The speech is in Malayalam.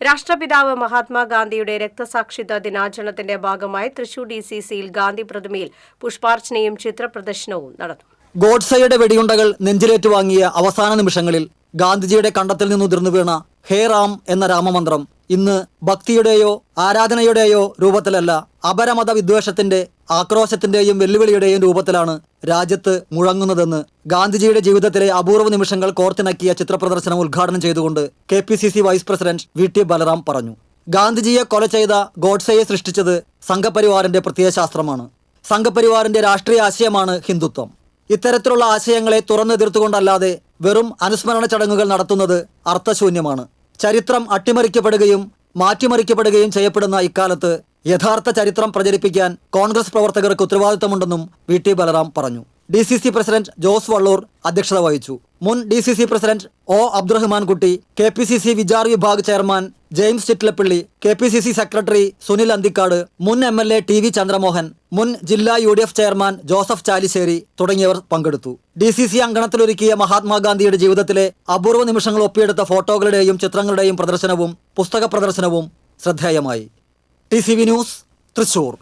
രാഷ്ട്രപിതാവ് മഹാത്മാഗാന്ധിയുടെ രക്തസാക്ഷിത്വ ദിനാചരണത്തിന്റെ ഭാഗമായി തൃശൂർ ഡി സി സിയിൽ ഗാന്ധി പ്രതിമയിൽ പുഷ്പാർച്ചനയും ചിത്രപ്രദർശനവും നടന്നു. ഗോഡ്സയുടെ വെടിയുണ്ടകൾ നെഞ്ചിലേറ്റുവാങ്ങിയ അവസാന നിമിഷങ്ങളിൽ ഗാന്ധിജിയുടെ കണ്ടത്തിൽ നിന്നുതിർന്നു വീണ ഹേ റാം എന്ന രാമമന്ത്രം ഇന്ന് ഭക്തിയുടെയോ ആരാധനയുടെയോ രൂപത്തിലല്ല അപരമത വിദ്വേഷത്തിന്റെ ആക്രോശത്തിന്റെയും വെല്ലുവിളിയുടെയും രൂപത്തിലാണ് രാജ്യത്ത് മുഴങ്ങുന്നതെന്ന് ഗാന്ധിജിയുടെ ജീവിതത്തിലെ അപൂർവ നിമിഷങ്ങൾ കോർത്തിണക്കിയ ചിത്രപ്രദർശനം ഉദ്ഘാടനം ചെയ്തുകൊണ്ട് K vice president V T Balaram പറഞ്ഞു. ഗാന്ധിജിയെ കൊല ചെയ്ത ഗോഡ്സയെ സൃഷ്ടിച്ചത് സംഘപരിവാറിന്റെ പ്രത്യയശാസ്ത്രമാണ്. സംഘപരിവാറിന്റെ രാഷ്ട്രീയ ആശയമാണ് ഹിന്ദുത്വം. ഇത്തരത്തിലുള്ള ആശയങ്ങളെ തുറന്നെതിർത്തുകൊണ്ടല്ലാതെ വെറും അനുസ്മരണ ചടങ്ങുകൾ നടത്തുന്നത് അർത്ഥശൂന്യമാണ്. ചരിത്രം അട്ടിമറിക്കപ്പെടുകയും മാറ്റിമറിക്കപ്പെടുകയും ചെയ്യപ്പെടുന്ന ഇക്കാലത്ത് യഥാർത്ഥ ചരിത്രം പ്രചരിപ്പിക്കാൻ കോൺഗ്രസ് പ്രവർത്തകർക്ക് ഉത്തരവാദിത്തമുണ്ടെന്നും വി ടി ബലറാം പറഞ്ഞു. D C C president Jose Valloor അധ്യക്ഷത വഹിച്ചു. മുൻ D C C president O Abdurahman Kutty K P C C Vichar Vibhag chairman James Chittilappilly K P C C secretary Sunil Anthikad മുൻ M L A T V Chandramohan മുൻ ജില്ലാ U D F chairman Joseph Chalissery തുടങ്ങിയവർ പങ്കെടുത്തു. ഡി സി സി അങ്കണത്തിലൊരുക്കിയ മഹാത്മാഗാന്ധിയുടെ ജീവിതത്തിലെ അപൂർവ നിമിഷങ്ങൾ ഒപ്പിയെടുത്ത ഫോട്ടോകളുടെയും ചിത്രങ്ങളുടെയും പ്രദർശനവും പുസ്തക പ്രദർശനവും ശ്രദ്ധേയമായി. T C V news Thrissur.